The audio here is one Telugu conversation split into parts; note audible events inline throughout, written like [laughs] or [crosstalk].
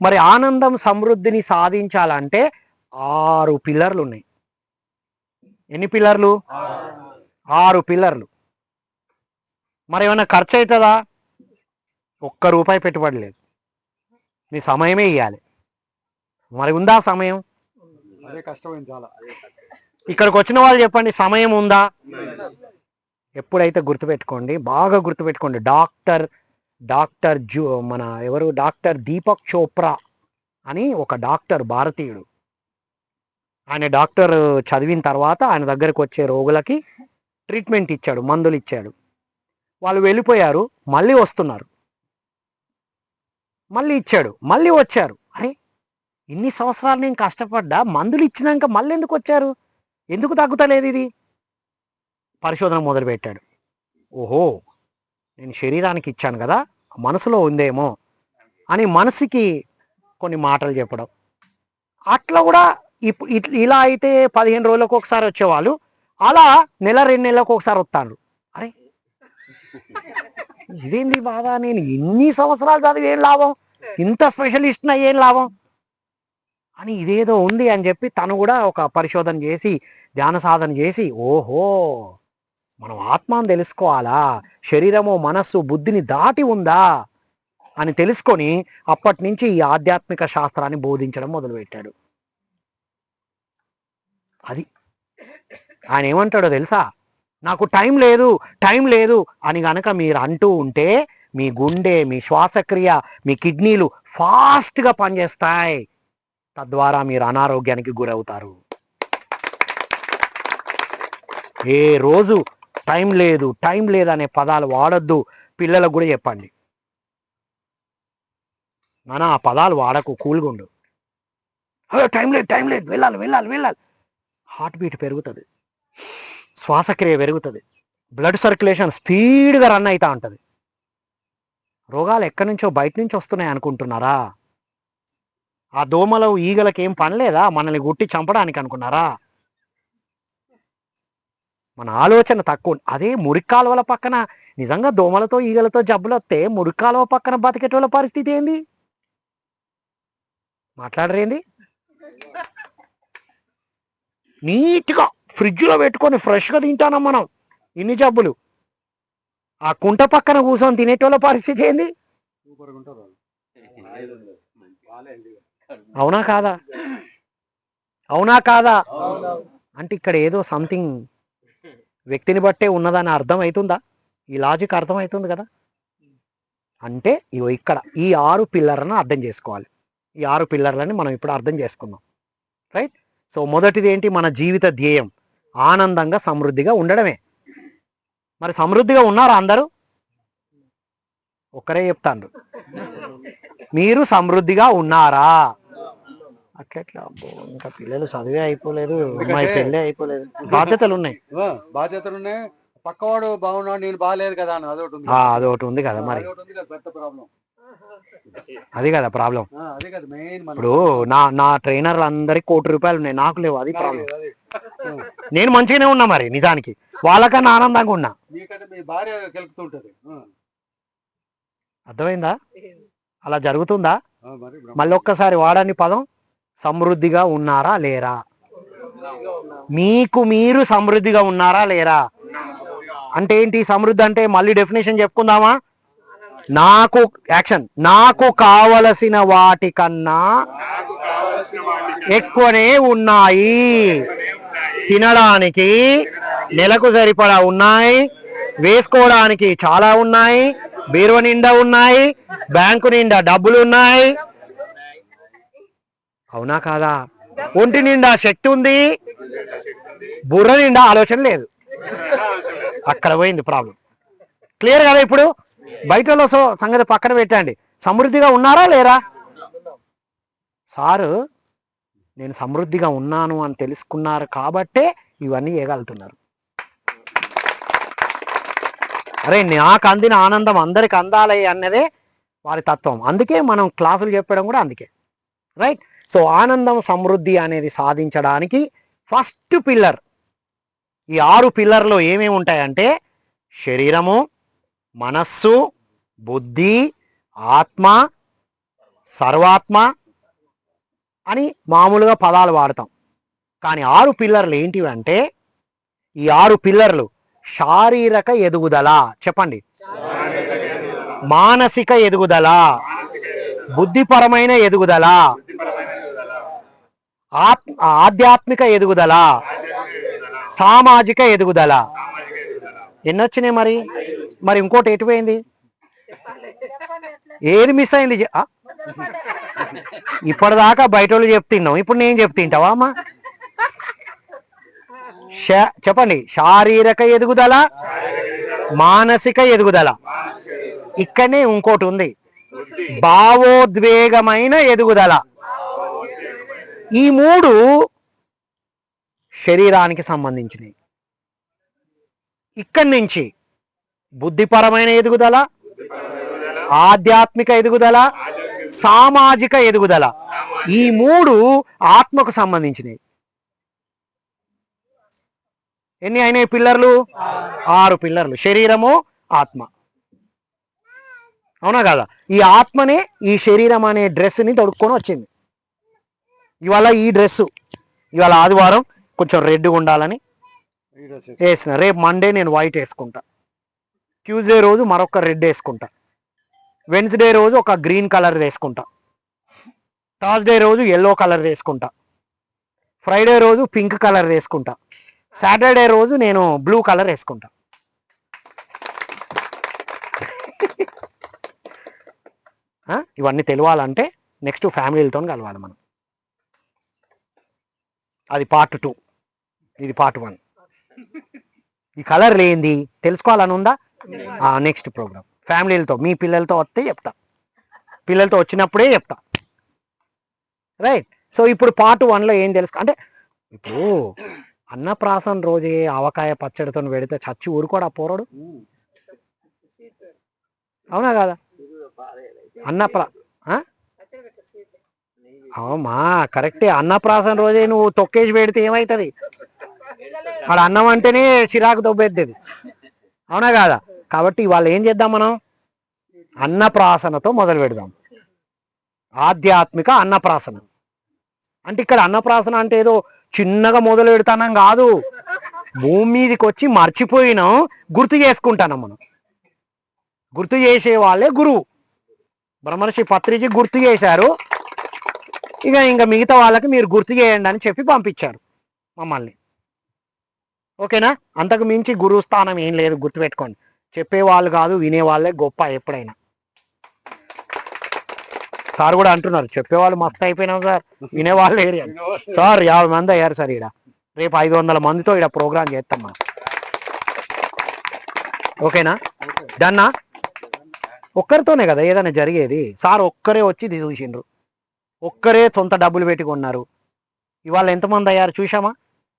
మరి ఆనందం సమృద్ధిని సాధించాలంటే ఆరు పిల్లర్లు ఉన్నాయి ఎన్ని పిల్లర్లు? ఆరు పిల్లర్లు. మరి ఏమైనా ఖర్చు అవుతుందా ఒక్క రూపాయి పెట్టుబడి లేదు. నీ సమయమే ఇవ్వాలి మరి ఉందా సమయం? అదే కష్టమైంది చాలా. ఇక్కడికి వచ్చిన వాళ్ళు చెప్పండి సమయం ఉందా? ఎప్పుడైతే గుర్తుపెట్టుకోండి బాగా గుర్తుపెట్టుకోండి. డాక్టర్ డాక్టర్ జూ మన ఎవరు? డాక్టర్ దీపక్ చోప్రా అని ఒక డాక్టర్ భారతీయుడు. ఆయన డాక్టర్ చదివిన తర్వాత ఆయన దగ్గరకు వచ్చే రోగులకి ట్రీట్మెంట్ ఇచ్చాడు మందులు ఇచ్చాడు. వాళ్ళు వెళ్ళిపోయారు మళ్ళీ వస్తున్నారు. మళ్ళీ ఇచ్చాడు మళ్ళీ వచ్చారు. అరే ఇన్ని సంవత్సరాలు నేను కష్టపడ్డా మందులు ఇచ్చినాక మళ్ళీ ఎందుకు వచ్చారు? ఎందుకు తగ్గుతలేదు ఇది? పరిశోధన మొదలుపెట్టాడు. ఓహో నేను శరీరానికి ఇచ్చాను కదా మనసులో ఉందేమో అని మనసుకి కొన్ని మాటలు చెప్పడం. అట్లా కూడా ఇప్పుడు ఇలా అయితే పదిహేను రోజులకు ఒకసారి వచ్చేవాళ్ళు. అలా నెల రెండు నెలలకు ఒకసారి వస్తాను అరే ఇదేంది బాధ నేను ఎన్ని సంవత్సరాలు చదివి ఏం లాభం? ఇంత స్పెషలిస్ట్ ఏం లాభం? అని ఇదేదో ఉంది అని చెప్పి తను కూడా ఒక పరిశోధన చేసి ధ్యాన సాధన చేసి ఓహో మనం ఆత్మను తెలుసుకోవాలా? శరీరము మనస్సు బుద్ధిని దాటి ఉందా? అని తెలుసుకొని అప్పటి నుంచి ఈ ఆధ్యాత్మిక శాస్త్రాన్ని బోధించడం మొదలుపెట్టాడు. అది. ఆయన ఏమంటాడో తెలుసా? నాకు టైం లేదు టైం లేదు అని గనక మీరు అంటూ ఉంటే మీ గుండె మీ శ్వాసక్రియ మీ కిడ్నీలు ఫాస్ట్గా పనిచేస్తాయి. తద్వారా మీరు అనారోగ్యానికి గురవుతారు. ఏ రోజు టైం లేదు టైం లేదు అనే పదాలు వాడొద్దు. పిల్లలకు కూడా చెప్పండి. నానా ఆ పదాలు వాడకు కూల్గుండు టైం లేదు టైం లేదు వెళ్ళాలి వెళ్ళాలి వెళ్ళాలి. హార్ట్ బీట్ పెరుగుతుంది. శ్వాసక్రియ పెరుగుతుంది. బ్లడ్ సర్క్యులేషన్ స్పీడ్గా రన్ అవుతా ఉంటుంది. రోగాలు ఎక్కడి నుంచో బయట నుంచి వస్తున్నాయి అనుకుంటున్నారా? ఆ దోమలు ఈగలకి ఏం పని లేదా? మనల్ని గుట్టి చంపడానికి అనుకున్నారా? మన ఆలోచన తక్కువ అదే మురికాలువల పక్కన నిజంగా దోమలతో ఈగలతో జబ్బులు వస్తే మురికాలువ పక్కన బతికేటోళ్ళ పరిస్థితి ఏంది? మాట్లాడరేంది నీట్గా ఫ్రిడ్జ్లో పెట్టుకొని ఫ్రెష్గా తింటానం మనం? ఇన్ని జబ్బులు. ఆ కుంట పక్కన కూర్చొని తినేటోళ్ళ పరిస్థితి ఏంది? అవునా కాదా? అవునా కాదా? అంటే ఇక్కడ ఏదో సంథింగ్ వ్యక్తిని బట్టే ఉన్నదని అర్థం అవుతుందా ఈ లాజిక్ అర్థమవుతుంది కదా? అంటే ఇగో ఇక్కడ ఈ ఆరు పిల్లర్లను అర్థం చేసుకోవాలి. ఈ ఆరు పిల్లర్లని మనం ఇప్పుడు అర్థం చేసుకుందాం. రైట్? సో మొదటిది ఏంటి మన జీవిత ధ్యేయం. ఆనందంగా సమృద్ధిగా ఉండడమే. మరి సమృద్ధిగా ఉన్నారా అందరూ? ఒక్కరే చెప్తాండ్రు. మీరు సమృద్ధిగా ఉన్నారా? అట్లెట్లా ఇంకా పిల్లలు చదివే అయిపోలేదు అమ్మాయి పెళ్ళే అయిపోలేదు. బాధ్యతలు ఉన్నాయి. బాధ్యతలు ఉన్నాయి పక్కవాడు బాగున్నాడు నేను బాగాలేదు కదా అని అదొకటి ఉంది అదొకటి ఉంది కదా మరి. పెద్ద ప్రాబ్లం అది కదా ప్రాబ్లం అదే కదా మెయిన్ మన ఇప్పుడు నా నా ట్రైనర్లు అందరికి కోటి రూపాయలు ఉన్నాయి. నాకు లేవు అది ప్రాబ్లం. [laughs] నేను మంచిగానే ఉన్నా మరి నిజానికి. వాళ్ళకన్నా ఆనందంగా ఉన్నా. అర్థమైందా? అలా జరుగుతుందా. మళ్ళీ ఒక్కసారి వాడని పదం సమృద్ధిగా ఉన్నారా లేరా? మీకు మీరు సమృద్ధిగా ఉన్నారా లేరా? అంటే ఏంటి? సమృద్ధి అంటే మళ్ళీ డెఫినేషన్ చెప్పుకుందామా? నాకు యాక్షన్ నాకు కావలసిన వాటికన్నా ఎక్కువనే ఉన్నాయి. తినడానికి నెలకు సరిపడా ఉన్నాయి. వేసుకోవడానికి చాలా ఉన్నాయి. బీరువ నిండా ఉన్నాయి. బ్యాంకు నిండా డబ్బులు ఉన్నాయి. అవునా కాదా? ఒంటి నిండా శక్తి ఉంది బుర్ర నిండా ఆలోచన లేదు. అక్కడ పోయింది ప్రాబ్లం క్లియర్ కదా ఇప్పుడు? బయటలో సో సంగతి పక్కన పెట్టండి. సమృద్ధిగా ఉన్నారా లేరా? సారు నేను సమృద్ధిగా ఉన్నాను అని తెలుసుకున్నారు కాబట్టే ఇవన్నీ చేయగలుగుతున్నారు. అరే నాకు అందిన ఆనందం అందరికి అందాలి అన్నదే వారి తత్వం. అందుకే మనం క్లాసులు చెప్పడం కూడా అందుకే. రైట్ సో ఆనందం సమృద్ధి అనేది సాధించడానికి ఫస్ట్ పిల్లర్ ఈ ఆరు పిల్లర్లో ఏమేమి ఉంటాయంటే శరీరము మనస్సు బుద్ధి ఆత్మ సర్వాత్మ అని మామూలుగా పదాలు వాడతాం. కానీ ఆరు పిల్లర్లు ఏంటివి అంటే ఈ ఆరు పిల్లర్లు శారీరక ఎదుగుదల. చెప్పండి. మానసిక ఎదుగుదల. బుద్ధిపరమైన ఎదుగుదల. ఆధ్యాత్మిక ఎదుగుదల సామాజిక ఎదుగుదల. ఎన్నొచ్చినాయి మరి? మరి ఇంకోటి ఎటుపోయింది? ఏది మిస్ అయింది? ఇప్పటిదాకా బయట వాళ్ళు చెప్తున్నాం ఇప్పుడు నేను చెప్తింటావా అమ్మా? చెప్పండి. శారీరక ఎదుగుదల మానసిక ఎదుగుదల. ఇక్కడనే ఇంకోటి ఉంది. భావోద్వేగమైన ఎదుగుదల. ఈ మూడు శరీరానికి సంబంధించినవి. ఇక్కడి నుంచి బుద్ధిపరమైన ఎదుగుదల ఆధ్యాత్మిక ఎదుగుదల సామాజిక ఎదుగుదల ఈ మూడు ఆత్మకు సంబంధించినవి. ఎన్ని అయినాయి పిల్లర్లు? ఆరు పిల్లర్లు. శరీరము ఆత్మ. అవునా కదా? ఈ ఆత్మనే ఈ శరీరం అనే డ్రెస్ని తొడుక్కొని వచ్చింది. ఇవాళ ఈ డ్రెస్సు ఇవాళ ఆదివారం కొంచెం రెడ్గా ఉండాలని డ్రెస్. వేసిన. రేపు మండే నేను వైట్ వేసుకుంటా. ట్యూస్డే రోజు మరొక రెడ్ వేసుకుంటా. వెన్స్డే రోజు ఒక గ్రీన్ కలర్ వేసుకుంటా. థర్స్డే రోజు ఎల్లో కలర్ వేసుకుంటా. ఫ్రైడే రోజు పింక్ కలర్ వేసుకుంటా. సాటర్డే రోజు నేను బ్లూ కలర్ వేసుకుంటా. ఇవన్నీ తెలియాలంటే నెక్స్ట్ ఫ్యామిలీలతో కలవాలి మనం. అది పార్ట్ టూ ఇది పార్ట్ వన్ ఈ కలర్ లేనిది తెలుసుకోవాలని ఉందా? నెక్స్ట్ ప్రోగ్రామ్ ఫ్యామిలీలతో మీ పిల్లలతో వస్తే చెప్తా. పిల్లలతో వచ్చినప్పుడే చెప్తా. రైట్ సో ఇప్పుడు పార్ట్ వన్లో ఏం తెలుసుకో అంటే ఇప్పుడు అన్నప్రాసన రోజే ఆవకాయ పచ్చడితో పెడితే చచ్చి ఊరుకోడా పోరాడు? అవునా కదా? అన్నప్రా? అవుమా కరెక్టే. అన్నప్రాసన రోజే నువ్వు తొక్కేసి పెడితే ఏమవుతుంది ఆడ అన్నం అంటేనే చిరాకు దొబ్బెద్దేది. అవునా కాదా? కాబట్టి వాళ్ళు ఏం చేద్దాం మనం? అన్నప్రాసనతో మొదలు పెడదాం. ఆధ్యాత్మిక అన్నప్రాసన. అంటే ఇక్కడ అన్నప్రాసన అంటే ఏదో చిన్నగా మొదలు పెడతానం కాదు. భూమి మీదకి వచ్చి మర్చిపోయినాం గుర్తు చేసుకుంటానం మనం. గుర్తు చేసే వాళ్ళే గురువు. బ్రహ్మర్షి పత్రిజీ గుర్తు చేశారు. ఇక ఇంకా మిగతా వాళ్ళకి మీరు గుర్తు చేయండి అని చెప్పి పంపించారు మమ్మల్ని. ఓకేనా? అంతకు మించి గురువు స్థానం ఏం లేదు గుర్తుపెట్టుకోండి. చెప్పేవాళ్ళు కాదు వినేవాళ్ళే గొప్ప ఎప్పుడైనా. సార్ కూడా అంటున్నారు చెప్పేవాళ్ళు మస్తు అయిపోయినాం సార్. వినేవాళ్ళు ఏరియా సార్ యాభై మంది అయ్యారు సార్ ఈడ. రేపు ఐదు వందల మందితో ఈడ ప్రోగ్రామ్ చేస్తాం మనం. ఓకేనా? డన్నా? ఒక్కరితోనే కదా ఏదైనా జరిగేది? సార్ ఒక్కరే వచ్చి చూసిండ్రు. ఒక్కరే సొంత డబ్బులు పెట్టి కొన్నారు. ఇవాళ ఎంతమంది అయ్యారు చూసామా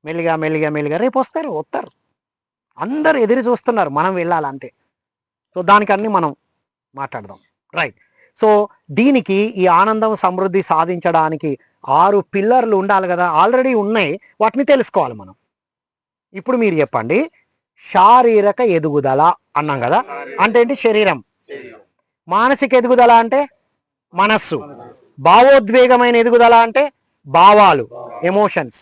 మెల్లిగా మెల్లిగా మెల్లిగా రేపు వస్తారు వస్తారు. అందరు ఎదురు చూస్తున్నారు మనం వెళ్ళాలి అంతే సో దానికన్నీ మనం మాట్లాడదాం. రైట్. సో దీనికి ఈ ఆనందం సమృద్ధి సాధించడానికి ఆరు పిల్లర్లు ఉండాలి కదా ఆల్రెడీ ఉన్నాయి. వాటిని తెలుసుకోవాలి మనం. ఇప్పుడు మీరు చెప్పండి శారీరక ఎదుగుదల అన్నాం కదా. అంటే ఏంటి? శరీరం. మానసిక ఎదుగుదల అంటే? మనస్సు. భావోద్వేగమైన ఎదుగుదల అంటే భావాలు ఎమోషన్స్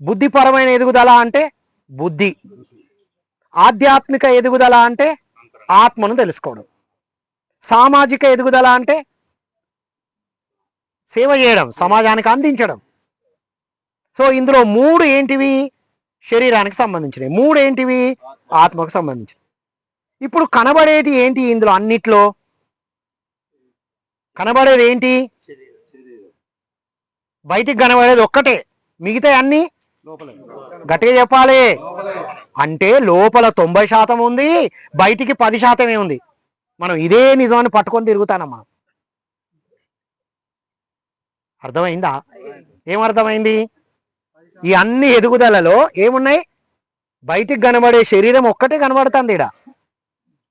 బుద్ధిపరమైన ఎదుగుదల అంటే బుద్ధి. ఆధ్యాత్మిక ఎదుగుదల అంటే ఆత్మను తెలుసుకోవడం. సామాజిక ఎదుగుదల అంటే సేవ చేయడం సమాజానికి అందించడం. సో ఇందులో మూడు ఏంటివి? శరీరానికి సంబంధించినవి. మూడు ఏంటివి? ఆత్మకు సంబంధించినవి. ఇప్పుడు కనబడేటి ఏంటి ఇందులో అన్నిట్లో? కనబడేది ఏంటి? బయటికి కనబడేది ఒక్కటే. మిగతా అన్ని? గట్టిగా చెప్పాలి. అంటే లోపల తొంభై శాతం ఉంది బయటికి పది శాతమే ఉంది. మనం ఇదే నిజాన్ని పట్టుకొని తిరుగుతానం మనం? అర్థమైందా? ఏమర్థమైంది ఈ అన్ని ఎదుగుదలలో ఏమున్నాయి? బయటికి కనబడే శరీరం ఒక్కటే కనబడుతుంది ఇడ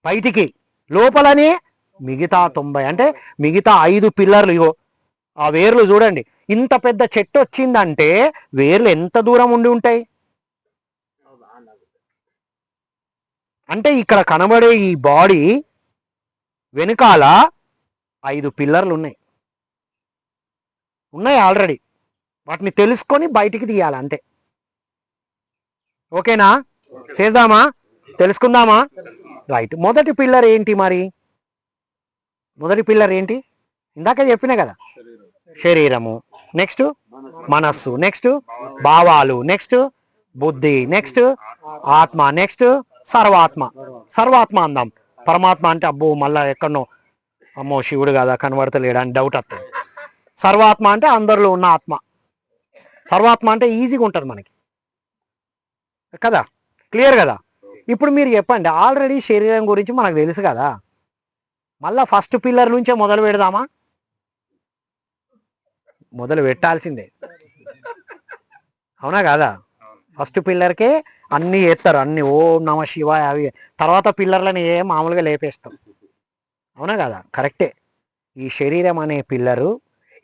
బయటికి. లోపలనే మిగతా తొంభై అంటే మిగతా ఐదు పిల్లర్లు ఇగో ఆ వేర్లు చూడండి. ఇంత పెద్ద చెట్టు వచ్చిందంటే వేర్లు ఎంత దూరం ఉండి ఉంటాయి? అంటే ఇక్కడ కనబడే ఈ బాడీ వెనుకాల ఐదు పిల్లర్లు ఉన్నాయి. ఉన్నాయి ఆల్రెడీ. వాటిని తెలుసుకొని బయటికి తీయాలి అంతే. ఓకేనా? చేద్దామా? తెలుసుకుందామా? రైట్. మొదటి పిల్లర్ ఏంటి మరి? మొదటి పిల్లర్ ఏంటి? ఇందాక చెప్పిన కదా. శరీరము. నెక్స్ట్? మనస్సు. నెక్స్ట్? భావాలు. నెక్స్ట్? బుద్ధి. నెక్స్ట్? ఆత్మ. నెక్స్ట్? సర్వాత్మ. సర్వాత్మ అందాం. పరమాత్మ అంటే అబ్బో మళ్ళా ఎక్కడనో అమ్మో శివుడు కదా కనబడతలేడు అని డౌట్ వస్తుంది. సర్వాత్మ అంటే అందరిలో ఉన్న ఆత్మ. సర్వాత్మ అంటే ఈజీగా ఉంటుంది మనకి. కదా? క్లియర్ కదా? ఇప్పుడు మీరు చెప్పండి ఆల్రెడీ శరీరం గురించి మనకు తెలుసు కదా. మళ్ళా ఫస్ట్ పిల్లర్ నుంచే మొదలు పెడదామా? మొదలు పెట్టాల్సిందే. అవునా కాదా? ఫస్ట్ పిల్లర్కే అన్నీ వేస్తారు అన్ని ఓం నమ శివ అవి. తర్వాత పిల్లర్లని ఏ మామూలుగా లేపేస్తాం. అవునా కదా? కరెక్టే ఈ శరీరం అనే పిల్లరు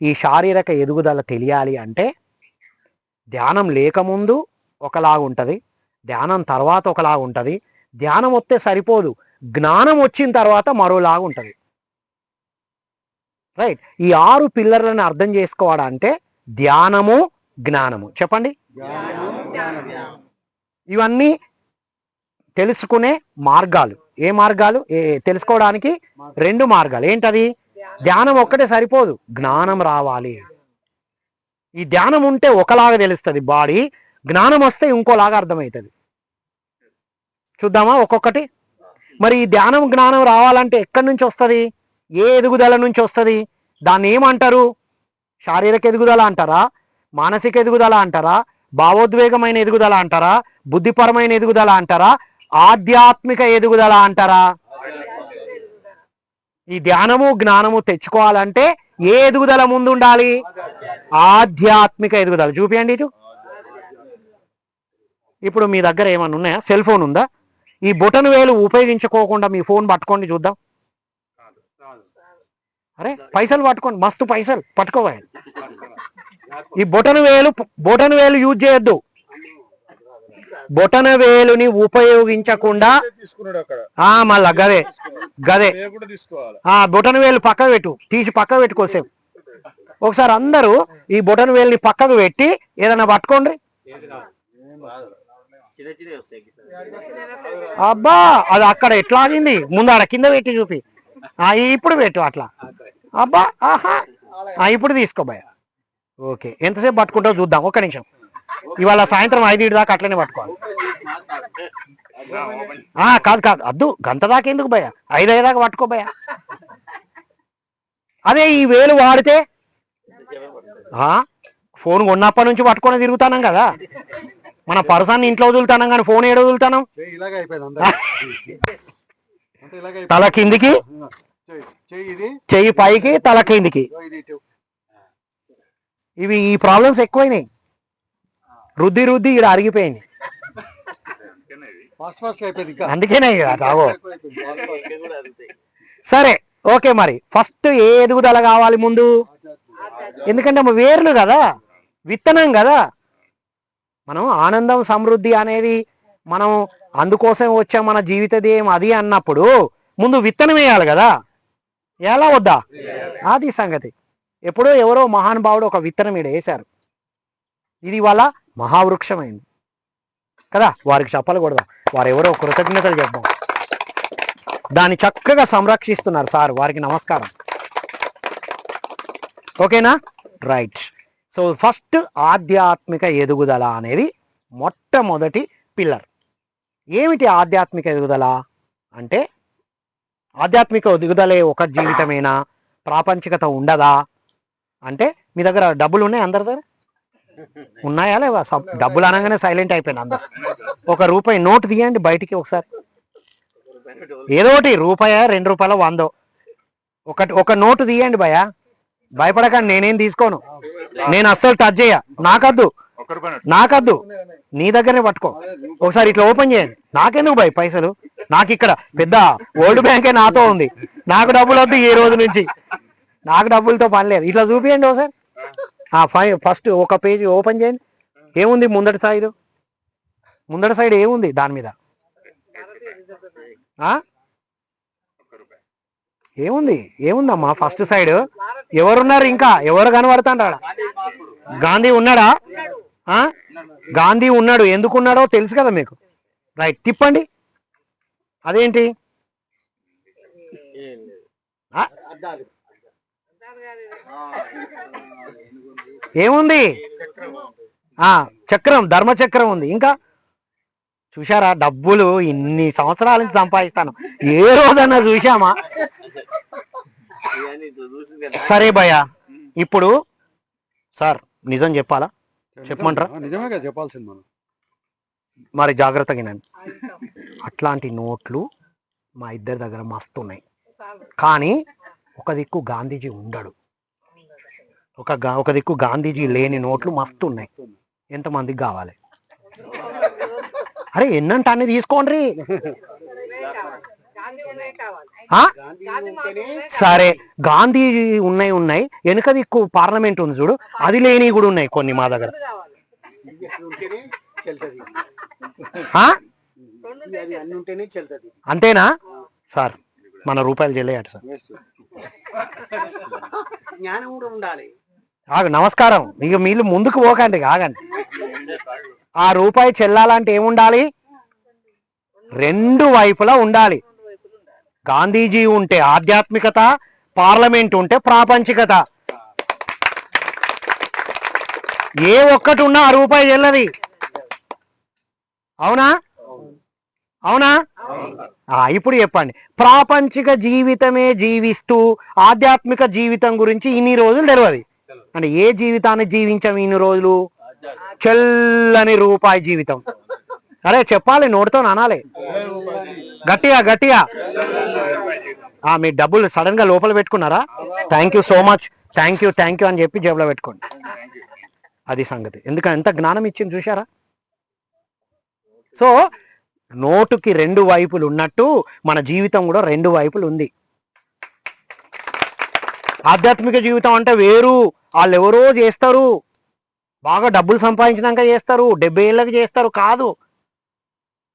ఈ శారీరక ఎదుగుదల తెలియాలి అంటే ధ్యానం లేకముందు ఒకలాగా ఉంటుంది ధ్యానం తర్వాత ఒకలాగా ఉంటుంది ధ్యానం వస్తే సరిపోదు. జ్ఞానం వచ్చిన తర్వాత మరోలాగా ఉంటుంది. రైట్ ఈ ఆరు పిల్లర్లను అర్థం చేసుకోవాలంటే ధ్యానము జ్ఞానము. చెప్పండి. ఇవన్నీ తెలుసుకునే మార్గాలు. ఏ మార్గాలు? ఏ తెలుసుకోవడానికి రెండు మార్గాలు. ఏంటది? ధ్యానం ఒక్కటే సరిపోదు. జ్ఞానం రావాలి. ఈ ధ్యానం ఉంటే ఒకలాగా తెలుస్తుంది బాడీ. జ్ఞానం వస్తే ఇంకోలాగా అర్థమవుతుంది. చూద్దామా ఒక్కొక్కటి? మరి ఈ ధ్యానం జ్ఞానం రావాలంటే ఎక్కడి నుంచి వస్తుంది? ఏ ఎదుగుదల నుంచి వస్తుంది? దాన్ని ఏమంటారు? శారీరక ఎదుగుదల అంటారా? మానసిక ఎదుగుదల అంటారా? భావోద్వేగమైన ఎదుగుదల అంటారా? బుద్ధిపరమైన ఎదుగుదల అంటారా? ఆధ్యాత్మిక ఎదుగుదల అంటారా? ఈ ధ్యానము జ్ఞానము తెచ్చుకోవాలంటే ఏ ఎదుగుదల ముందు ఉండాలి ఆధ్యాత్మిక ఎదుగుదల. చూపియండి ఇటు. ఇప్పుడు మీ దగ్గర ఏమన్నా ఉన్నాయా? సెల్ ఫోన్ ఉందా? ఈ బొటన్ వేలు ఉపయోగించుకోకుండా మీ ఫోన్ పట్టుకోండి చూద్దాం. అరే పైసలు పట్టుకోండి మస్తు పైసలు పట్టుకోవాలి. ఈ బొటన వేలు బొటన వేలు యూజ్ చేయొద్దు. బొటన వేలుని ఉపయోగించకుండా ఆ మళ్ళా గదే గదే. ఆ బొటన వేలు పక్కకు పెట్టు తీసి పక్కకు పెట్టుకోసేపు ఒకసారి అందరూ ఈ బొటన వేలుని పక్కకు పెట్టి ఏదైనా పట్టుకోండి. అబ్బా అది అక్కడ ఎట్లా ఆగింది? ముందు కింద పెట్టి చూపి. ఆ ఇప్పుడు పెట్టు అట్లా. అబ్బా ఆహా. ఆ ఇప్పుడు తీసుకో భయ ఓకే ఎంతసేపు పట్టుకుంటావు చూద్దాం. ఒక్క నిమిషం. ఇవాళ సాయంత్రం ఐదు దాకా అట్లనే పట్టుకోవాలి. ఆ కాదు కాదు. అద్దు గంట దాకా ఎందుకు భయ ఐదు ఐదు దాకా పట్టుకో భయ అదే ఈ వేలు వాడితే ఆ ఫోన్ కొన్నప్పటి నుంచి పట్టుకొని తిరుగుతానం కదా. మన పర్సన్ ఇంట్లో వదులుతానం కానీ ఫోన్ ఏడు వదులుతానం? ఇలాగే అయిపోయింది తల కిందికి. చెయ్యి పైకి తల కిందికి. ఇదిగో ఇది ఇటు. ఇవి ఈ ప్రాబ్లమ్స్ ఎక్కువైనాయి. రుద్ది రుద్ది ఇక్కడ అరిగిపోయింది. అందుకేనే ఇక రావో. సరే ఓకే మరి. ఫస్ట్ ఏ ఎదుగుదల కావాలి ముందు? ఎందుకంటే మా వేర్లు కదా విత్తనం కదా. మనం ఆనందం సమృద్ధి అనేది మనం అందుకోసం వచ్చాం మన జీవిత ధ్యేయం అది అన్నప్పుడు ముందు విత్తనం వేయాలి కదా. ఎలా వద్దా? అది సంగతి. ఎప్పుడో ఎవరో మహానుభావుడు ఒక విత్తనం ఈడ వేశారు. ఇది వాళ్ళ మహావృక్షమైంది. కదా వారికి చెప్పలు కొడదాం. వారు ఎవరో కృతజ్ఞతలు చెప్పాం దాన్ని చక్కగా సంరక్షిస్తున్నారు సార్ వారికి నమస్కారం. ఓకేనా? రైట్. సో ఫస్ట్ ఆధ్యాత్మిక ఎదుగుదల అనేది మొట్టమొదటి పిల్లర్ ఏమిటి ఆధ్యాత్మిక ఎదుగుదల? అంటే ఆధ్యాత్మిక ఎదుగుదలే ఒక జీవితమేనా? ప్రాపంచికత ఉండదా? అంటే మీ దగ్గర డబ్బులు ఉన్నాయి అందరి దగ్గర? ఉన్నాయా లేవా? సబ్- డబ్బులు అనగానే సైలెంట్ అయిపోయింది అందరు. ఒక రూపాయి నోటు తీయండి బయటికి ఒకసారి. ఏదో ఒకటి రూపాయ రెండు రూపాయల వందో. ఒకటి ఒక నోటు తీయండి భయ భయపడకండి నేనేం తీసుకోను. నేను అస్సలు టచ్ చేయ. నాకద్దు. నాకద్దు. నీ దగ్గరనే పట్టుకో. ఒకసారి ఇట్లా ఓపెన్ చేయండి. నాకెందుకు భయ్ పైసలు? నాకు ఇక్కడ పెద్ద ఓల్డ్ బ్యాంకే నాతో ఉంది. నాకు డబ్బులు వద్దు ఈ రోజు నుంచి. నాకు డబ్బులతో పని లేదు. ఇట్లా చూపియండి ఒకసారి. ఫస్ట్ ఒక పేజీ ఓపెన్ చేయండి. ఏముంది ముందటి సైడ్? ముందటి సైడ్ ఏముంది దాని మీద? ఆ? ఏముంది? ఏముందమ్మా ఫస్ట్ సైడ్? ఎవరున్నారు ఇంకా? ఎవరు కనబడుతున్నారా గాంధీ ఉన్నాడా? గాంధీ ఉన్నాడు. ఎందుకు ఉన్నాడో తెలుసు కదా మీకు. రైట్ తిప్పండి. అదేంటి? ఏముంది? ఆ చక్రం ధర్మచక్రం ఉంది. ఇంకా? చూశారా? డబ్బులు ఇన్ని సంవత్సరాల నుంచి సంపాదిస్తాను. ఏ రోజన్నా చూశామా? సరే భయ్య ఇప్పుడు సార్ నిజం చెప్పాలా? చెప్పమంటారా? నిజమే కదా చెప్పాల్సింది మనం. మరి జాగ్రత్తగా అట్లాంటి నోట్లు మా ఇద్దరి దగ్గర మస్తు ఉన్నాయి. కానీ ఒక దిక్కు గాంధీజీ ఉండడు. ఒక గా- ఒక దిక్కు గాంధీజీ లేని నోట్లు మస్తు ఉన్నాయి. ఎంతమందికి కావాలి? అరే ఎన్నంటే అన్ని తీసుకోండి? సరే గాంధీ ఉన్నాయి ఉన్నాయి. వెనుక దిక్కు పార్లమెంట్ ఉంది చూడు. అది లేని కూడా ఉన్నాయి కొన్ని మా దగ్గర. ఉంటేనే చెల్తది. ఆ? అది అన్ని ఉంటేనే చెల్తది. అంతేనా? సార్ మన రూపాయలు చెల్లేయట సార్. జ్ఞానం కూడా ఉండాలి. ఆగు నమస్కారం. ఇక మీరు ముందుకు పోకండి ఆగండి. ఆ రూపాయి చెల్లాలంటే ఏముండాలి? రెండు వైపులా ఉండాలి. గాంధీజీ ఉంటే ఆధ్యాత్మికత పార్లమెంట్ ఉంటే ప్రాపంచికత. ఏ ఒక్కటి ఉన్నా ఆ రూపాయి చెల్లది. అవునా? అవునా? ఆ, ఇప్పుడు చెప్పండి. ప్రాపంచిక జీవితమే జీవిస్తూ ఆధ్యాత్మిక జీవితం గురించి ఇన్ని రోజులు తెలియదు అంటే ఏ జీవితాన్ని జీవించాం ఇన్ని రోజులు? చెల్లని రూపాయి జీవితం. అరే చెప్పాలి నోటితో అనాలి. గట్టిగా గట్టిగా. మీ డబ్బులు సడన్గా లోపల పెట్టుకున్నారా? Thank you so much thank you thank you అని చెప్పి జేబులో పెట్టుకోండి. అది సంగతి. ఎందుకంటే ఎంత జ్ఞానం ఇచ్చింది చూశారా? సో నోటుకి రెండు వైపులు ఉన్నట్టు మన జీవితం కూడా రెండు వైపులు ఉంది. ఆధ్యాత్మిక జీవితం అంటే వేరు. వాళ్ళు ఎవరో చేస్తారు. బాగా డబ్బులు సంపాదించినాక చేస్తారు. డెబ్బై ఏళ్ళకి చేస్తారు. కాదు.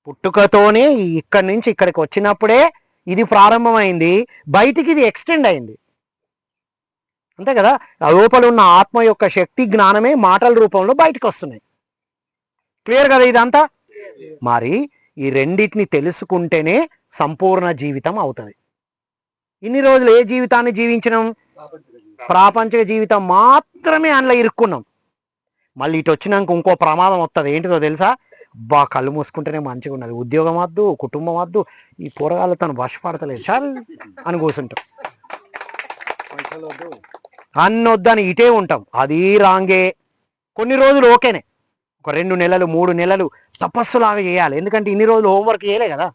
పుట్టుకతోనే ఇక్కడి నుంచి ఇక్కడికి వచ్చినప్పుడే ఇది ప్రారంభమైంది బయటికి ఇది ఎక్స్టెండ్ అయింది. అంతే కదా? ఆ లోపల ఉన్న ఆత్మ యొక్క శక్తి జ్ఞానమే మాటల రూపంలో బయటకు వస్తున్నాయి. క్లియర్ కదా ఇదంతా? మరి ఈ రెండిటిని తెలుసుకుంటేనే సంపూర్ణ జీవితం అవుతుంది. ఇన్ని రోజులు ఏ జీవితాన్ని జీవించినాం? ప్రాపంచిక జీవితం మాత్రమే అందులో ఇరుక్కున్నాం. మళ్ళీ ఇటు వచ్చినాక ఇంకో ప్రమాదం వస్తుంది ఏంటిదో తెలుసా? బా కళ్ళు మూసుకుంటేనే మంచిగా ఉన్నది ఉద్యోగం వద్దు కుటుంబం వద్దు ఈ పోరగాళ్ళతో వశపడతలేదు. చాలు అని కూర్చుంటాం వద్దని ఇటే ఉంటాం. అది రాంగే. కొన్ని రోజులు ఓకేనే. ఒక రెండు నెలలు మూడు నెలలు తపస్సులాగా చేయాలి. ఎందుకంటే ఇన్ని రోజులు హోంవర్క్ చేయలే కదా.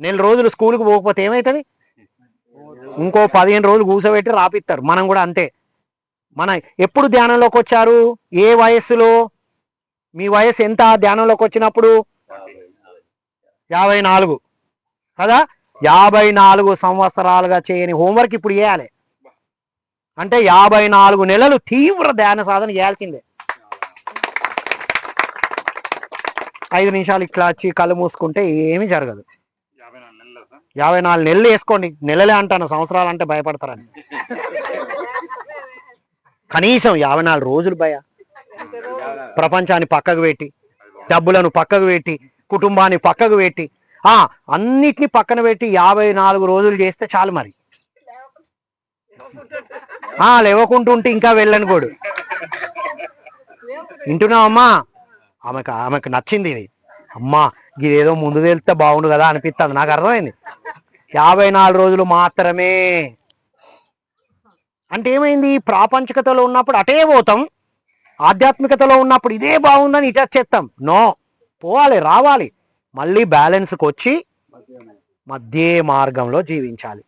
నెల రోజులు స్కూల్కి పోకపోతే ఏమవుతుంది ఇంకో పదిహేను రోజులు కూర్చోబెట్టి రాపిస్తారు మనం కూడా అంతే. మన ఎప్పుడు ధ్యానంలోకి వచ్చారు ఏ వయస్సులో? మీ వయసు ఎంత ధ్యానంలోకి వచ్చినప్పుడు? యాభై నాలుగు. కదా? యాభై నాలుగు సంవత్సరాలుగా చేయని హోంవర్క్ ఇప్పుడు చేయాలి. అంటే యాభై నాలుగు నెలలు తీవ్ర ధ్యాన సాధన చేయాల్సిందే. ఐదు నిమిషాలు ఇట్లా వచ్చి కళ్ళు మూసుకుంటే ఏమీ జరగదు. యాభై నాలుగు నెలలు వేసుకోండి. నెలలే అంటాను సంవత్సరాలు అంటే భయపడతారని. [laughs] కనీసం యాభై నాలుగు రోజులు భయ. ప్రపంచాన్ని పక్కకు పెట్టి డబ్బులను పక్కకు పెట్టి కుటుంబాన్ని పక్కకు పెట్టి ఆ అన్నిటిని పక్కన పెట్టి యాభై నాలుగు రోజులు చేస్తే చాలు మరి. ఆ లేవకుంటుంటే ఇంకా వెళ్ళను కోడు. వింటున్నావమ్మా? ఆమెకు ఆమెకు నచ్చింది ఇది. అమ్మా ఇదేదో ముందు తెలిస్తే బాగుండు కదా అనిపిస్తుంది నాకు అర్థమైంది. యాభై నాలుగు రోజులు మాత్రమే. అంటే ఏమైంది? ప్రాపంచికతలో ఉన్నప్పుడు అటే పోతాం. ఆధ్యాత్మికతలో ఉన్నప్పుడు ఇదే బాగుందని ఇటు వచ్చేస్తాం నో. పోవాలి రావాలి. మళ్ళీ బ్యాలెన్స్కి వచ్చి మధ్య మార్గంలో జీవించాలి.